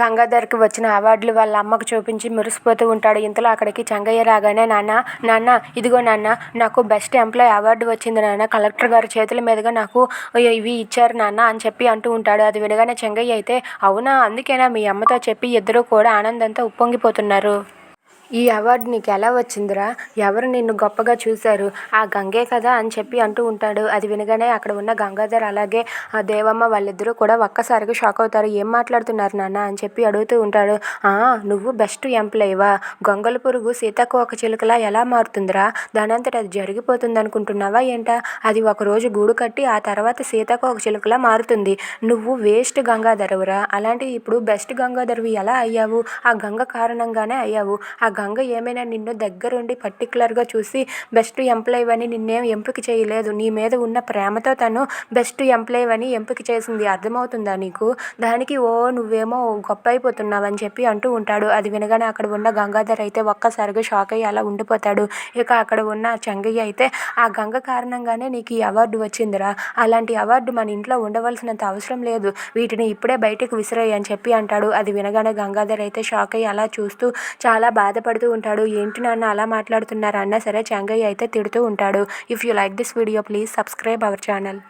గంగాధర్కి వచ్చిన అవార్డులు వాళ్ళ అమ్మకు చూపించి మురిసిపోతూ ఉంటాడు. ఇంతలో అక్కడికి చెంగయ్య రాగానే నాన్న నాన్న ఇదిగో నాన్న నాకు బెస్ట్ ఎంప్లాయ్ అవార్డు వచ్చింది నాన్న. కలెక్టర్ గారి చేతుల మీదుగా నాకు ఇవి ఇచ్చారు నాన్న అని చెప్పి అంటూ ఉంటాడు. అది వినగానే చెంగయ్య అయితే అవునా అందుకేనా? మీ అమ్మతో చెప్పి ఇద్దరూ కూడా ఆనందంతో ఉప్పొంగిపోతున్నారు. ఈ అవార్డు నీకు ఎలా వచ్చిందిరా? ఎవరు నిన్ను గొప్పగా చూశారు? ఆ గంగే కదా అని చెప్పి అంటూ ఉంటాడు. అది వినగానే అక్కడ ఉన్న గంగాధర్ అలాగే ఆ దేవమ్మ వాళ్ళిద్దరూ కూడా ఒక్కసారిగా షాక్ అవుతారు. ఏం మాట్లాడుతున్నారు నాన్న? అని చెప్పి అడుగుతూ ఉంటాడు. "ఆ, నువ్వు బెస్ట్ ఎంప్లాయీవా? గొంగళ పురుగు సీతకు ఒక చిలుకలా ఎలా మారుతుందిరా? దానంతట అది జరిగిపోతుంది అనుకుంటున్నావా ఏంటా? అది ఒకరోజు గూడు కట్టి ఆ తర్వాత సీతకు ఒక చిలుకలా మారుతుంది. నువ్వు వేస్ట్ గంగాధరవురా. అలాంటి ఇప్పుడు బెస్ట్ గంగాధరవి ఎలా అయ్యావు? ఆ గంగ కారణంగానే అయ్యావు. ఆ గంగ ఏమైనా నిన్ను దగ్గరుండి పర్టికులర్గా చూసి బెస్ట్ ఎంప్లాయ్ అని నిన్నేం ఎంపిక చేయలేదు. నీ మీద ఉన్న ప్రేమతో తను బెస్ట్ ఎంప్లాయ్ అని ఎంపిక చేసింది. అర్థమవుతుందా నీకు? దానికి ఓ నువ్వేమో గొప్ప అయిపోతున్నావు అని చెప్పి అంటూ ఉంటాడు. అది వినగానే అక్కడ ఉన్న గంగాధర్ అయితే ఒక్కసారిగా షాక్ అయ్యి అలా ఉండిపోతాడు. ఇక అక్కడ ఉన్న చంగయ్య అయితే ఆ గంగ కారణంగానే నీకు ఈ అవార్డు వచ్చిందిరా. అలాంటి అవార్డు మన ఇంట్లో ఉండవలసినంత అవసరం లేదు. వీటిని ఇప్పుడే బయటకు విసిరాయి అని చెప్పి అంటాడు. అది వినగానే గంగాధర్ అయితే షాక్ అయ్యి అలా చూస్తూ చాలా బాధపడుతూ ఉంటాడు. ఏంటి నాన్న అలా మాట్లాడుతున్నారా? అన్నా సరే చెంగయ్య అయితే తిడుతూ ఉంటాడు. If you like this video please subscribe our channel